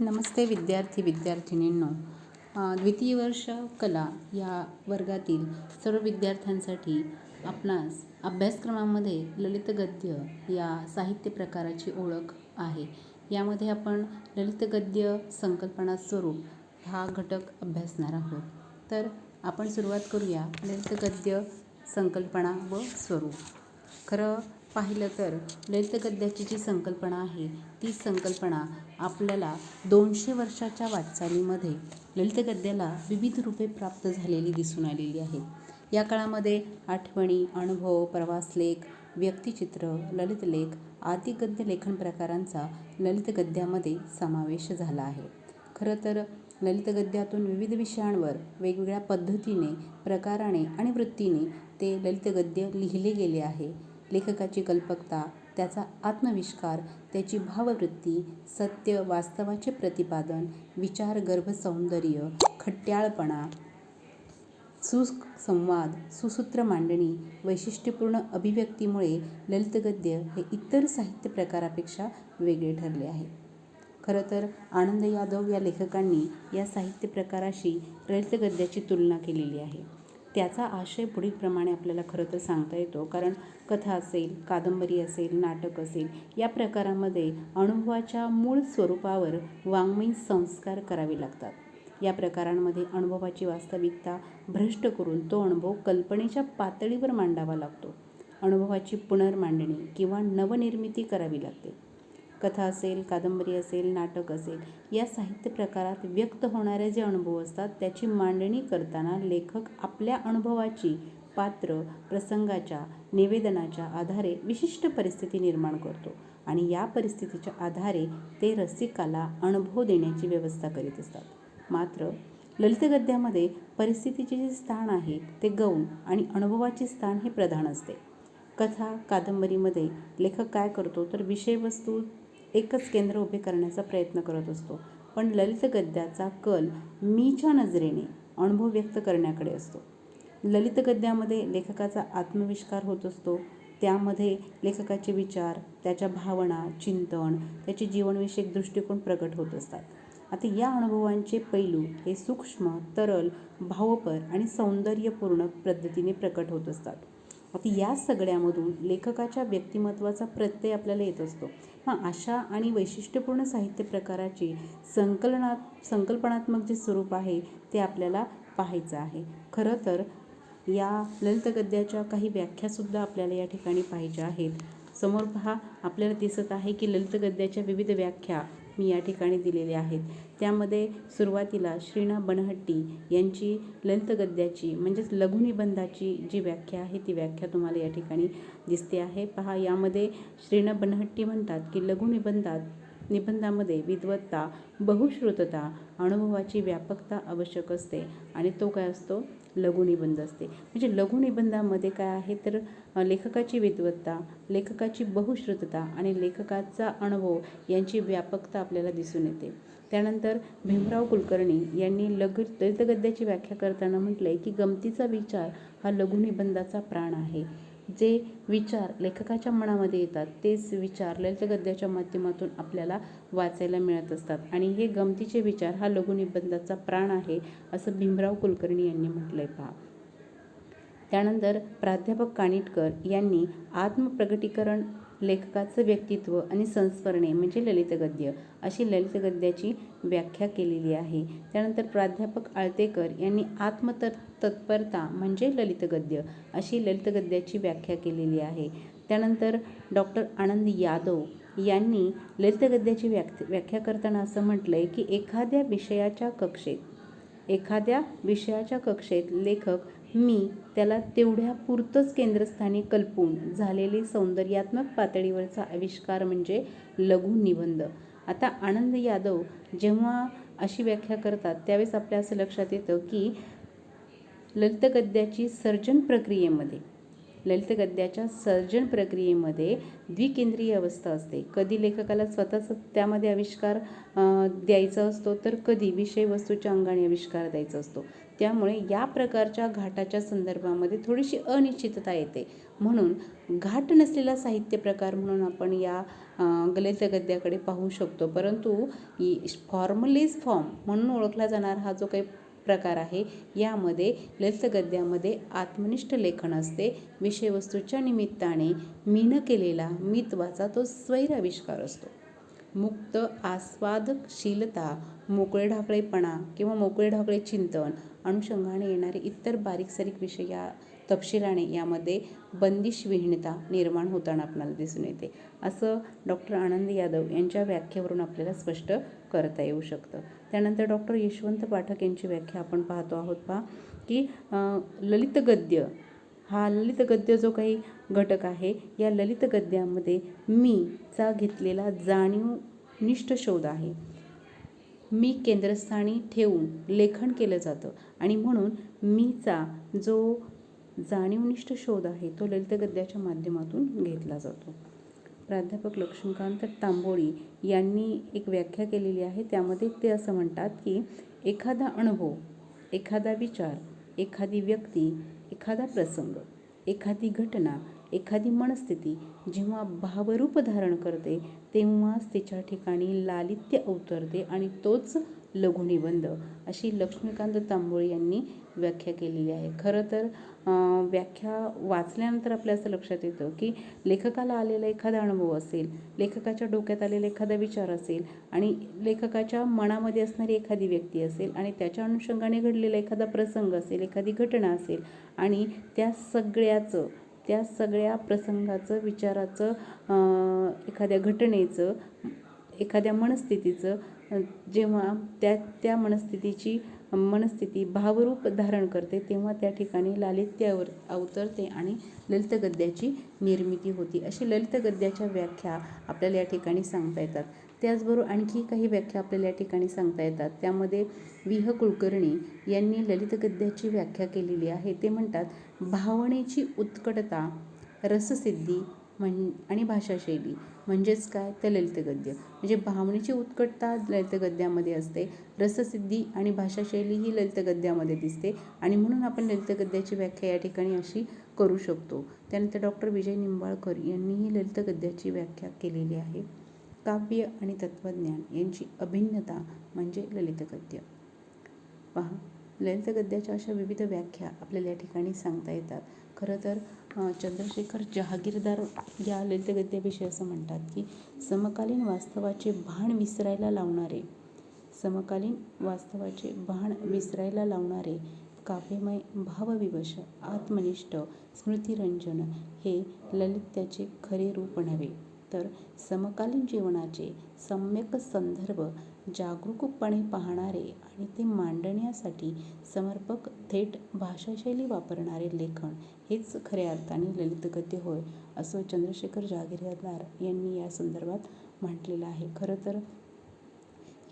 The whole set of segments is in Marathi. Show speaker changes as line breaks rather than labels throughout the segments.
नमस्ते विद्यार्थी विद्यार्थिनींनो. द्वितीय वर्ष कला या वर्गातील सर्व विद्यार्थ्यांसाठी आपणास अभ्यासक्रमामध्ये ललित गद्य या साहित्य प्रकाराची ओळख आहे. यामध्ये आपण ललित गद्य संकल्पना स्वरूप हा घटक अभ्यासणार आहोत. तर आपण सुरुवात करूया. ललित गद्य संकल्पना व स्वरूप. खरं पाहिलं तर ललित गद्याची जी संकल्पना आहे ती संकल्पना आपल्याला दोनशे वर्षाच्या वाटचालीमध्ये ललित गद्याला विविध रूपे प्राप्त झालेली दिसून आलेली आहेत या काळामध्ये आठवणी अनुभव प्रवासलेख व्यक्तिचित्र ललितलेख आदी गद्य लेखन प्रकारांचा ललित गद्यामध्ये समावेश झाला आहे. खरं तर ललित गद्यातून विविध विषयांवर वेगवेगळ्या पद्धतीने प्रकाराने आणि वृत्तीने ते ललित गद्य लिहिले गेले आहे. लेखकाची कल्पकता त्याचा आत्मविष्कार त्याची भाववृत्ती सत्य वास्तवाचे प्रतिपादन विचार गर्भसौंदर्य सौंदर्य खट्याळपणा सुसंवाद सुसूत्र मांडणी वैशिष्ट्यपूर्ण अभिव्यक्तीमुळे ललित गद्य हे इतर साहित्य प्रकारापेक्षा वेगळे ठरले आहे. खरं तर आनंद यादव या लेखकांनी या साहित्य प्रकाराशी ललित गद्याची तुलना केलेली आहे. त्याचा आशय पुढीलप्रमाणे आपल्याला खरं तर सांगता येतो. कारण कथा असेल कादंबरी असेल नाटक असेल या प्रकारामध्ये अनुभवाच्या मूळ स्वरूपावर वाङ्मयीन संस्कार करावे लागतात. या प्रकारांमध्ये अनुभवाची वास्तविकता भ्रष्ट करून तो अनुभव कल्पनेच्या पातळीवर मांडावा लागतो. अनुभवाची पुनर्मांडणी किंवा नवनिर्मिती करावी लागते. कथा असेल कादंबरी असेल नाटक असेल या साहित्य प्रकारात व्यक्त होणारे जे अनुभव असतात त्याची मांडणी करताना लेखक आपल्या अनुभवाची पात्र प्रसंगाच्या निवेदनाच्या आधारे विशिष्ट परिस्थिती निर्माण करतो आणि या परिस्थितीच्या आधारे ते रसिकाला अनुभव देण्याची व्यवस्था करीत असतात. मात्र ललित गद्यामध्ये परिस्थितीचे जे स्थान आहे ते गौण आणि अनुभवाचे स्थान हे प्रधान असते. कथा कादंबरीमध्ये लेखक काय करतो तर विषयवस्तू एकच केंद्र उभे करण्याचा प्रयत्न करत असतो. पण ललित गद्याचा कल मीच्या नजरेने अनुभव व्यक्त करण्याकडे असतो. ललित गद्यामध्ये लेखकाचा आत्मविष्कार होत असतो. त्यामध्ये लेखकाचे विचार त्याच्या भावना चिंतन त्याचे जीवनविषयक दृष्टिकोन प्रकट होत असतात. आता या अनुभवांचे पैलू हे सूक्ष्म तरल भावपर आणि सौंदर्यपूर्ण पद्धतीने प्रकट होत असतात. आता या सगळ्यामधून लेखकाच्या व्यक्तिमत्वाचा प्रत्यय आपल्याला येत असतो. हां अशा आणि वैशिष्ट्यपूर्ण साहित्य प्रकाराची संकलनात संकल्पनात्मक जे स्वरूप आहे ते आपल्याला पाहायचं आहे. खरं तर या ललित गद्याच्या काही व्याख्यासुद्धा आपल्याला या ठिकाणी पाहिजे आहेत. समोर पहा आपल्याला दिसत आहे की ललित गद्याच्या विविध व्याख्या मी या ठिकाणी दिलेले आहेत. त्यामध्ये सुरुवातीला श्रीना बनहट्टी यांची ललित गद्याची म्हणजेच लघुनिबंधाची जी व्याख्या आहे ती व्याख्या तुम्हाला या ठिकाणी दिसते आहे. पहा यामध्ये श्रीना बनहट्टी म्हणतात की लघुनिबंधात निबंधामध्ये विद्वत्ता बहुश्रुतता अनुभवाची व्यापकता आवश्यक असते. आणि तो काय असतो? लघुनिबंध असते. म्हणजे लघुनिबंधामध्ये काय आहे तर लेखकाची विद्वत्ता लेखकाची बहुश्रुतता आणि लेखकाचा अनुभव यांची व्यापकता आपल्याला दिसून येते. त्यानंतर भीमराव कुलकर्णी यांनी लघु ललितगद्याची व्याख्या करताना म्हटलं आहे की गमतीचा विचार हा लघुनिबंधाचा प्राण आहे. जे विचार लेखकाच्या मनामध्ये येतात तेच विचार ललित गद्याच्या माध्यमातून आपल्याला वाचायला मिळत असतात. आणि हे गमतीचे विचार हा लघुनिबंधाचा प्राण आहे असं भीमराव कुलकर्णी यांनी म्हटलं आहे पहा. त्यानंतर प्राध्यापक कानिटकर यांनी आत्मप्रगटीकरण लेखकाचं व्यक्तित्व आणि संस्मरणे म्हणजे ललित गद्य अशी ललित गद्याची व्याख्या केलेली आहे. त्यानंतर प्राध्यापक आळतेकर यांनी आत्मत तत्परता म्हणजे ललित गद्य अशी ललित गद्याची व्याख्या केलेली आहे. त्यानंतर डॉक्टर आनंद यादव यांनी ललित गद्याची व्याख्या व्याख्या करताना असं म्हटलं आहे की एखाद्या विषयाच्या कक्षेत एखाद्या विषयाच्या कक्षेत लेखक मी त्याला तेवढ्या पुरतंच केंद्रस्थानी कल्पून झालेली सौंदर्यात्मक पातळीवरचा आविष्कार म्हणजे लघु निबंध. आता आनंद यादव जेव्हा अशी व्याख्या करतात त्यावेळेस आपल्या असं लक्षात येतं की ललित गद्याची सर्जन प्रक्रियेमध्ये ललित गद्याच्या सर्जन प्रक्रियेमध्ये द्विकेंद्रीय अवस्था असते. कधी लेखकाला स्वतःच त्यामध्ये आविष्कार द्यायचा असतो तर कधी विषयवस्तूच्या अंगाने आविष्कार द्यायचा असतो. त्यामुळे या प्रकारच्या घाटाच्या संदर्भामध्ये थोडीशी अनिश्चितता येते. म्हणून घाट नसलेला साहित्य प्रकार म्हणून आपण या गलित गद्याकडे पाहू शकतो. परंतु फॉर्मलेस फॉर्म म्हणून ओळखला जाणारा हा जो काही प्रकार आहे यामध्ये ललित गद्यामध्ये आत्मनिष्ठ लेखन असते. विषयवस्तूच्या निमित्ताने मीनं केलेला मित्वाचा तो स्वैराविष्कार असतो. मुक्त आस्वादशीलता मोकळे ढाकळेपणा किंवा मोकळे ढाकळे चिंतन अनुषंगाने येणारे इतर बारीक सारीक विषय या तपशिलाने यामध्ये बंदिश विहीणता निर्माण होताना आपल्याला दिसून येते. असं डॉक्टर आनंद यादव यांच्या व्याख्येवरून आपल्याला स्पष्ट करता येऊ शकतं. त्यानंतर डॉक्टर यशवंत पाठक यांची व्याख्या आपण पाहतो आहोत पहा की ललित गद्य हा ललित गद्य जो काही घटक आहे या ललित गद्यामध्ये मीचा घेतलेला जाणीवनिष्ठ शोध आहे. मी केंद्रस्थानी ठेवून लेखन केलं जातं आणि म्हणून मीचा जो जाणीवनिष्ठ शोध आहे तो ललित गद्याच्या माध्यमातून घेतला जातो. प्राध्यापक लक्ष्मीकांत तांबोळी यांनी एक व्याख्या केलेली आहे. त्यामध्ये ते असं म्हणतात की एखादा अनुभव एखादा विचार एखादी व्यक्ती एखादा प्रसंग एखादी घटना एखादी मनस्थिती जेव्हा भावरूप धारण करते तेव्हाच तिच्या ठिकाणी लालित्य अवतरते आणि तोच लघुनिबंध अशी लक्ष्मीकांत तांबोळी यांनी व्याख्या केलेली आहे. खरं तर व्याख्या वाचल्यानंतर आपल्या असं लक्षात येतं की लेखकाला आलेला एखादा अनुभव असेल लेखकाच्या डोक्यात आलेला एखादा विचार असेल आणि लेखकाच्या मनामध्ये असणारी एखादी व्यक्ती असेल आणि त्याच्या अनुषंगाने घडलेला एखादा प्रसंग असेल एखादी घटना असेल आणि त्या सगळ्याचं त्या सगळ्या प्रसंगाचं विचाराचं एखाद्या घटनेचं एखाद्या मनस्थितीचं जेव्हा त्या त्या मनस्थितीची मनस्थिती भावरूप धारण करते तेव्हा त्या ठिकाणी लालित्यावर अवतरते आणि ललित गद्याची निर्मिती होती. अशी ललित गद्याच्या व्याख्या आपल्याला या ठिकाणी सांगता येतात. त्याचबरोबर आणखी काही व्याख्या आपल्याला या ठिकाणी सांगता येतात. त्यामध्ये विह कुलकर्णी यांनी ललित गद्याची व्याख्या केलेली आहे. ते म्हणतात भावनेची उत्कटता रससिद्धी म्हण आणि भाषाशैली. म्हणजेच काय? तर ललितगद्य. म्हणजे भावनेची उत्कटता ललितगद्यामध्ये असते. रससिद्धी आणि भाषाशैली ही ललितगद्यामध्ये दिसते. आणि म्हणून आपण ललितगद्याची व्याख्या या ठिकाणी अशी करू शकतो. त्यानंतर डॉक्टर विजय निंबाळकर यांनीही ललितगद्याची व्याख्या केलेली आहे. काव्य आणि तत्त्वज्ञान यांची अभिन्नता म्हणजे ललितगद्य. पहा ललितगद्याच्या अशा विविध व्याख्या आपल्याला या ठिकाणी सांगता येतात. खरं तर चंद्रशेखर जहागीरदार या ललितगद्याविषयी असं म्हणतात की समकालीन वास्तवाचे भान विसरायला लावणारे समकालीन वास्तवाचे भान विसरायला लावणारे काव्यमय भावविवश आत्मनिष्ठ स्मृतिरंजन हे ललित्याचे खरे रूप नव्हे. तर समकालीन जीवनाचे सम्यक संदर्भ जागरूकपणे पाहणारे आणि ते मांडण्यासाठी समर्पक थेट भाषाशैली वापरणारे लेखन हेच खऱ्या अर्थाने ललित गद्य होय असं चंद्रशेखर जहागीरदार यांनी या संदर्भात म्हटलेलं आहे. खरं तर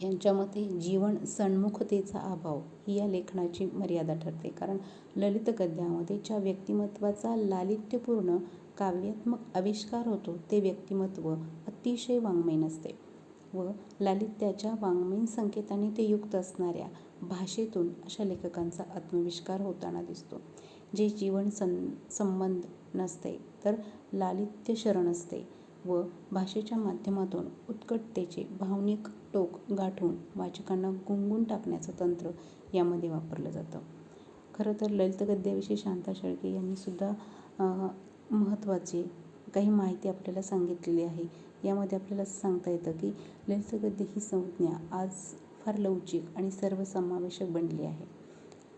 यांच्या मते जीवन सन्मुखतेचा अभाव ही या लेखनाची मर्यादा ठरते. कारण ललित गद्यामध्ये ज्या व्यक्तिमत्वाचा लालित्यपूर्ण काव्यात्मक आविष्कार होतो ते व्यक्तिमत्व अतिशय वाङ्मय नसते. व लालित्याच्या वाङ्मयीन संकेताने ते युक्त असणाऱ्या भाषेतून अशा लेखकांचा आत्मविष्कार होताना दिसतो. जे जीवन सं संबंध नसते तर लालित्य शरण असते व भाषेच्या माध्यमातून उत्कटतेचे भावनिक टोक गाठून वाचकांना गुंगून टाकण्याचं तंत्र यामध्ये वापरलं जातं. खरं तर ललित गद्याविषयी शांता शेळके यांनीसुद्धा महत्त्वाची काही माहिती आपल्याला सांगितलेली आहे. यामध्ये आपल्याला असं सांगता येतं की ललित गद्य ही संज्ञा आज फार लवचिक आणि सर्वसमावेशक बनली आहे.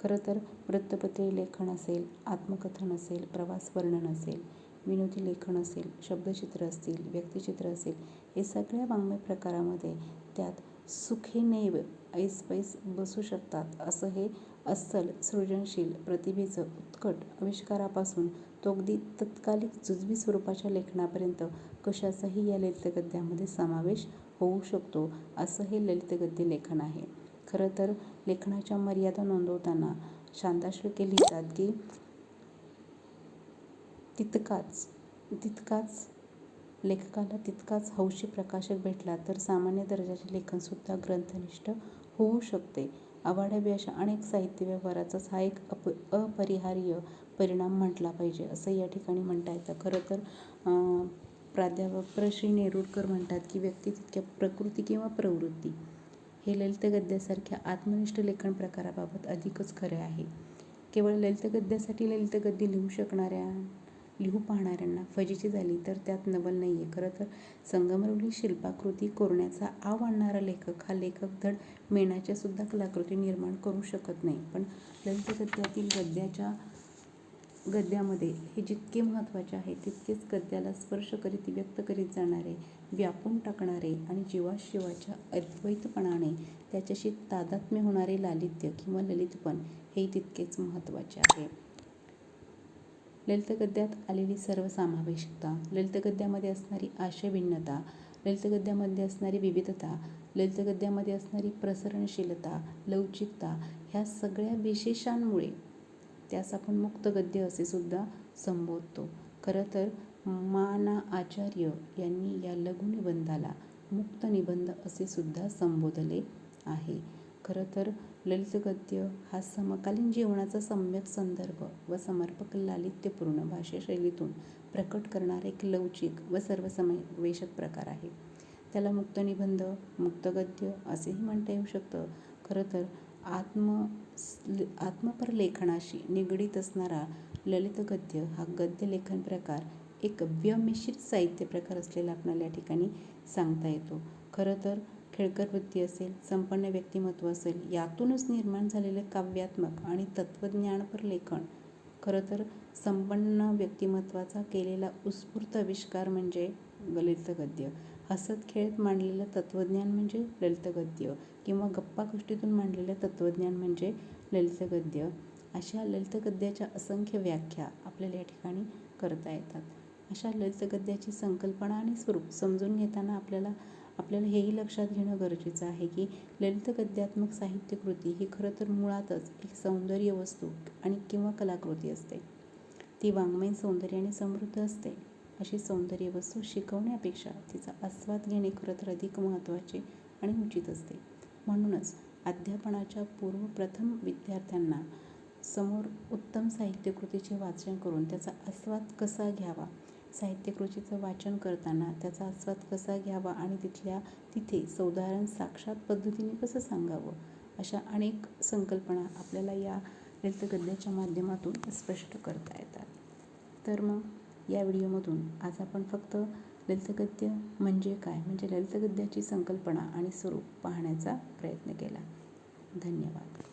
खरं तर वृत्तपत्रे लेखन असेल आत्मकथन असेल प्रवास वर्णन असेल विनोदी लेखन असेल शब्दचित्र असतील व्यक्तिचित्र असेल हे सगळ्या वाङ्मय प्रकारामध्ये त्यात सुखेनैव ऐसपैस बसू शकतात. असं हे अस्सल सृजनशील प्रतिभेचं उत्कट आविष्कारापासून तो अगदी तत्कालिक जुजबी स्वरूपाच्या लेखनापर्यंत कशाचाही या ललितगद्यामध्ये समावेश होऊ शकतो असं हे ललितगद्य लेखन आहे. खरं तर लेखनाच्या मर्यादा नोंदवताना शांता लिहितात की तितकाच तितकाच लेखकाला तितकाच हौशी प्रकाशक भेटला तर सामान्य दर्जाचे लेखनसुद्धा ग्रंथनिष्ठ होऊ शकते. अवाढव्य अशा अनेक साहित्य व्यवहाराचाच हा एक अप अपरिहार्य परिणाम म्हटला पाहिजे असं या ठिकाणी म्हणता येतं. खरं तर प्राध्यापक प्र श्री नेरुरकर म्हणतात की व्यक्ती तितक्या प्रकृती किंवा प्रवृत्ती हे ललित गद्यासारख्या आत्मनिष्ठ लेखन प्रकाराबाबत अधिकच खरे आहे. केवळ ललित गद्यासाठी ललित गद्य लिहू शकणाऱ्या लिहू पाहणाऱ्यांना फजिती झाली तर त्यात नवल नाही आहे खरं तर संगमरवली शिल्पाकृती कोरण्याचा आव आणणारा लेखक हा लेखक धड मेणाच्या सुद्धा कलाकृती निर्माण करू शकत नाही. पण ललित गद्यातील गद्याच्या गद्यामध्ये हे जितके महत्त्वाचे आहे तितकेच गद्याला स्पर्श करीत व्यक्त करीत जाणारे व्यापून टाकणारे आणि जीवाशिवाच्या अद्वैतपणाने त्याच्याशी तादात्म्य होणारे लालित्य किंवा ललितपण हे तितकेच महत्त्वाचे आहे. ललितगद्यात आलेली सर्वसमावेशकता ललितगद्यामध्ये असणारी आशयभिन्नता ललितगद्यामध्ये असणारी विविधता ललितगद्यामध्ये असणारी प्रसरणशीलता लवचिकता ह्या सगळ्या विशेषांमुळे त्यास आपण मुक्त गद्य असे सुद्धा संबोधतो. खरं तर माना आचार्य यांनी या लघुनिबंधाला मुक्त निबंध असे सुद्धा संबोधले आहे. खरं तर ललित गद्य हा समकालीन जीवनाचा सम्यक संदर्भ व समर्पक लालित्यपूर्ण भाषाशैलीतून प्रकट करणारा एक लवचिक व सर्वसमावेशक प्रकार आहे. त्याला मुक्त निबंध मुक्त गद्य असेही म्हणता येऊ शकतं. खरं तर आत्म आत्मपर लेखनाशी निगडीत असणारा ललित गद्य हा गद्य लेखन प्रकार एक व्यमिश्रित साहित्य प्रकार असलेला आपल्याला या ठिकाणी सांगता येतो. खरं तर खेळकर वृत्ती असेल संपन्न व्यक्तिमत्व असेल यातूनच निर्माण झालेलं काव्यात्मक आणि तत्त्वज्ञानपर लेखन. खरं तर संपन्न व्यक्तिमत्वाचा केलेला उत्स्फूर्त आविष्कार म्हणजे ललित गद्य हसत खेळत मांडलेलं तत्त्वज्ञान म्हणजे ललित गद्य किंवा गप्पा गोष्टीतून मांडलेलं तत्त्वज्ञान म्हणजे ललित गद्य अशा ललित गद्याच्या असंख्य व्याख्या आपल्याला या ठिकाणी करता येतात. अशा ललित गद्याची संकल्पना आणि स्वरूप समजून घेताना आपल्याला आपल्याला हेही लक्षात घेणं गरजेचं आहे की ललित गद्यात्मक साहित्यकृती ही खरं तर मुळातच एक सौंदर्य वस्तू आणि किंवा कलाकृती असते. ती वाङ्मयीन सौंदर्याने समृद्ध असते. अशी सौंदर्य वस्तू शिकवण्यापेक्षा तिचा आस्वाद घेणे खरं तर अधिक महत्त्वाचे आणि उचित असते. म्हणूनच अध्यापनाच्या पूर्वप्रथम विद्यार्थ्यांना समोर उत्तम साहित्यकृतीचे वाचन करून त्याचा आस्वाद कसा घ्यावा साहित्यकृतीचं वाचन करताना त्याचा आस्वाद कसा घ्यावा आणि तिथल्या तिथे सौदाहरण साक्षात पद्धतीने कसं सांगावं अशा अनेक संकल्पना आपल्याला या ललितगद्याच्या माध्यमातून स्पष्ट करता येतात. तर मग या व्हिडिओमधून आज आपण फक्त ललितगद्य म्हणजे काय म्हणजे ललितगद्याची संकल्पना आणि स्वरूप पाहण्याचा प्रयत्न केला. धन्यवाद.